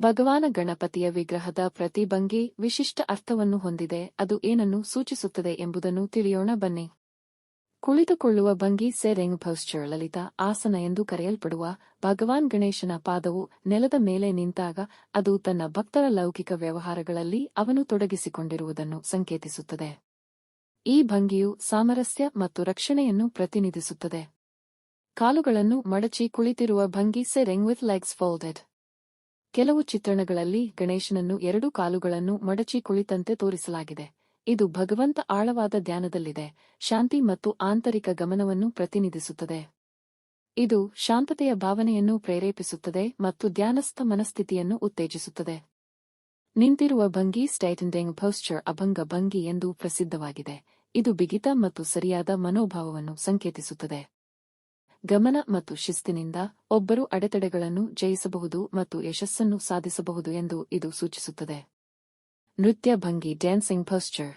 ಭಗವಾನ ಗಣಪತಿಯ ವಿಗ್ರಹದ ಪ್ರತಿ ಭಂಗಿ ವಿಶಿಷ್ಟ ಅರ್ಥವನ್ನು ಹೊಂದಿದೆ, ಅದು ಏನನ್ನು ಸೂಚಿಸುತ್ತದೆ ಎಂಬುದನ್ನು ತಿಳಿಯೋಣ ಬನ್ನಿ. ಕುಳಿತುಕೊಳ್ಳುವ ಭಂಗಿ ಸೆರೆಂಗ್ ಭೌಶ್ಚರ್ ಲಲಿತ ಆಸನ ಎಂದು ಕರೆಯಲ್ಪಡುವ ಭಗವಾನ್ ಗಣೇಶನ ಪಾದವು ನೆಲದ ಮೇಲೆ ನಿಂತಾಗ ಅದು ತನ್ನ ಭಕ್ತರ ಲೌಕಿಕ ವ್ಯವಹಾರಗಳಲ್ಲಿ ಅವನು ತೊಡಗಿಸಿಕೊಂಡಿರುವುದನ್ನು ಸಂಕೇತಿಸುತ್ತದೆ. ಈ ಭಂಗಿಯು ಸಾಮರಸ್ಯ ಮತ್ತು ರಕ್ಷಣೆಯನ್ನು ಪ್ರತಿನಿಧಿಸುತ್ತದೆ. ಕಾಲುಗಳನ್ನು ಮಡಚಿ ಕುಳಿತಿರುವ ಭಂಗಿ ಸೆರೆಂಗ್ ವಿತ್ ಲೆಗ್ಸ್ ಫೋಲ್ಡೆಡ್. ಕೆಲವು ಚಿತ್ರಣಗಳಲ್ಲಿ ಗಣೇಶನನ್ನು ಎರಡು ಕಾಲುಗಳನ್ನು ಮಡಚಿ ಕುಳಿತಂತೆ ತೋರಿಸಲಾಗಿದೆ. ಇದು ಭಗವಂತ ಆಳವಾದ ಧ್ಯಾನದಲ್ಲಿದೆ, ಶಾಂತಿ ಮತ್ತು ಆಂತರಿಕ ಗಮನವನ್ನು ಪ್ರತಿನಿಧಿಸುತ್ತದೆ. ಇದು ಶಾಂತತೆಯ ಭಾವನೆಯನ್ನು ಪ್ರೇರೇಪಿಸುತ್ತದೆ ಮತ್ತು ಧ್ಯಾನಸ್ಥ ಮನಸ್ಥಿತಿಯನ್ನು ಉತ್ತೇಜಿಸುತ್ತದೆ. ನಿಂತಿರುವ ಭಂಗಿ ಸ್ಟೈಟೆಂಡಿಂಗ್ ಪೋಸ್ಚರ್ ಅಭಂಗ ಭಂಗಿ ಎಂದು ಪ್ರಸಿದ್ಧವಾಗಿದೆ. ಇದು ಬಿಗಿತ ಮತ್ತು ಸರಿಯಾದ ಮನೋಭಾವವನ್ನು ಸಂಕೇತಿಸುತ್ತದೆ. ಗಮನ ಮತ್ತು ಶಿಸ್ತಿನಿಂದ ಒಬ್ಬರು ಅಡೆತಡೆಗಳನ್ನು ಜಯಿಸಬಹುದು ಮತ್ತು ಯಶಸ್ಸನ್ನು ಸಾಧಿಸಬಹುದು ಎಂದು ಇದು ಸೂಚಿಸುತ್ತದೆ. ನೃತ್ಯ ಭಂಗಿ ಡ್ಯಾನ್ಸಿಂಗ್ ಪೋಸ್ಚರ್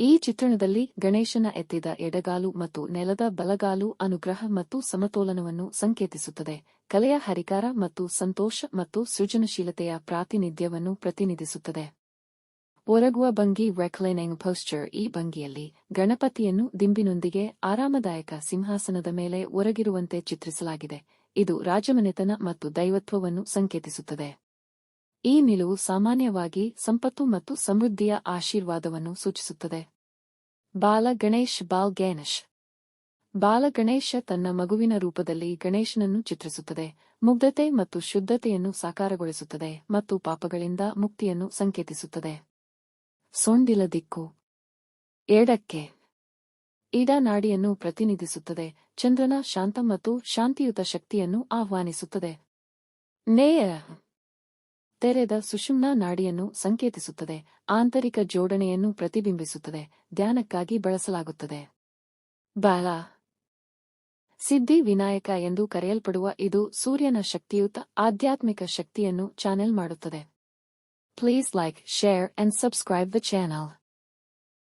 ಈ ಚಿತ್ರಣದಲ್ಲಿ ಗಣೇಶನ ಎತ್ತಿದ ಎಡಗಾಲು ಮತ್ತು ನೆಲದ ಬಲಗಾಲು ಅನುಗ್ರಹ ಮತ್ತು ಸಮತೋಲನವನ್ನು ಸಂಕೇತಿಸುತ್ತದೆ. ಕಲೆಯ ಹರಿಕಾರ ಮತ್ತು ಸಂತೋಷ ಮತ್ತು ಸೃಜನಶೀಲತೆಯ ಪ್ರಾತಿನಿಧ್ಯವನ್ನು ಪ್ರತಿನಿಧಿಸುತ್ತದೆ. ಒರಗುವ ಭಂಗಿ ರೆಕ್ಲೈನಿಂಗ್ ಪೋಸ್ಚರ್ ಈ ಭಂಗಿಯಲ್ಲಿ ಗಣಪತಿಯನ್ನು ದಿಂಬಿನೊಂದಿಗೆ ಆರಾಮದಾಯಕ ಸಿಂಹಾಸನದ ಮೇಲೆ ಒರಗಿರುವಂತೆ ಚಿತ್ರಿಸಲಾಗಿದೆ. ಇದು ರಾಜಮನೆತನ ಮತ್ತು ದೈವತ್ವವನ್ನು ಸಂಕೇತಿಸುತ್ತದೆ. ಈ ನಿಲುವು ಸಾಮಾನ್ಯವಾಗಿ ಸಂಪತ್ತು ಮತ್ತು ಸಮೃದ್ಧಿಯ ಆಶೀರ್ವಾದವನ್ನು ಸೂಚಿಸುತ್ತದೆ. ಬಾಲ ಗಣೇಶ್, ಬಾಲ್ ಗಣೇಶ್. ಬಾಲ ಗಣೇಶ ತನ್ನ ಮಗುವಿನ ರೂಪದಲ್ಲಿ ಗಣೇಶನನ್ನು ಚಿತ್ರಿಸುತ್ತದೆ. ಮುಗ್ಧತೆ ಮತ್ತು ಶುದ್ಧತೆಯನ್ನು ಸಾಕಾರಗೊಳಿಸುತ್ತದೆ ಮತ್ತು ಪಾಪಗಳಿಂದ ಮುಕ್ತಿಯನ್ನು ಸಂಕೇತಿಸುತ್ತದೆ. ಸೊಂಡಿಲ ದಿಕ್ಕು ಎಡಕ್ಕೆ ನಾಡಿಯನ್ನು ಪ್ರತಿನಿಧಿಸುತ್ತದೆ, ಚಂದ್ರನ ಶಾಂತ ಮತ್ತು ಶಾಂತಿಯುತ ಶಕ್ತಿಯನ್ನು ಆಹ್ವಾನಿಸುತ್ತದೆ. ನೇಯ. ತೆರೆದ ಸುಷುಮ್ನ ನಾಡಿಯನ್ನು ಸಂಕೇತಿಸುತ್ತದೆ, ಆಂತರಿಕ ಜೋಡಣೆಯನ್ನು ಪ್ರತಿಬಿಂಬಿಸುತ್ತದೆ, ಧ್ಯಾನಕ್ಕಾಗಿ ಬಳಸಲಾಗುತ್ತದೆ. ಬಾಲ. ಸಿದ್ಧಿ ವಿನಾಯಕ ಎಂದು ಕರೆಯಲ್ಪಡುವ ಇದು ಸೂರ್ಯನ ಶಕ್ತಿಯುತ ಆಧ್ಯಾತ್ಮಿಕ ಶಕ್ತಿಯನ್ನು ಚಾನೆಲ್ ಮಾಡುತ್ತದೆ. Please like, share and subscribe the channel.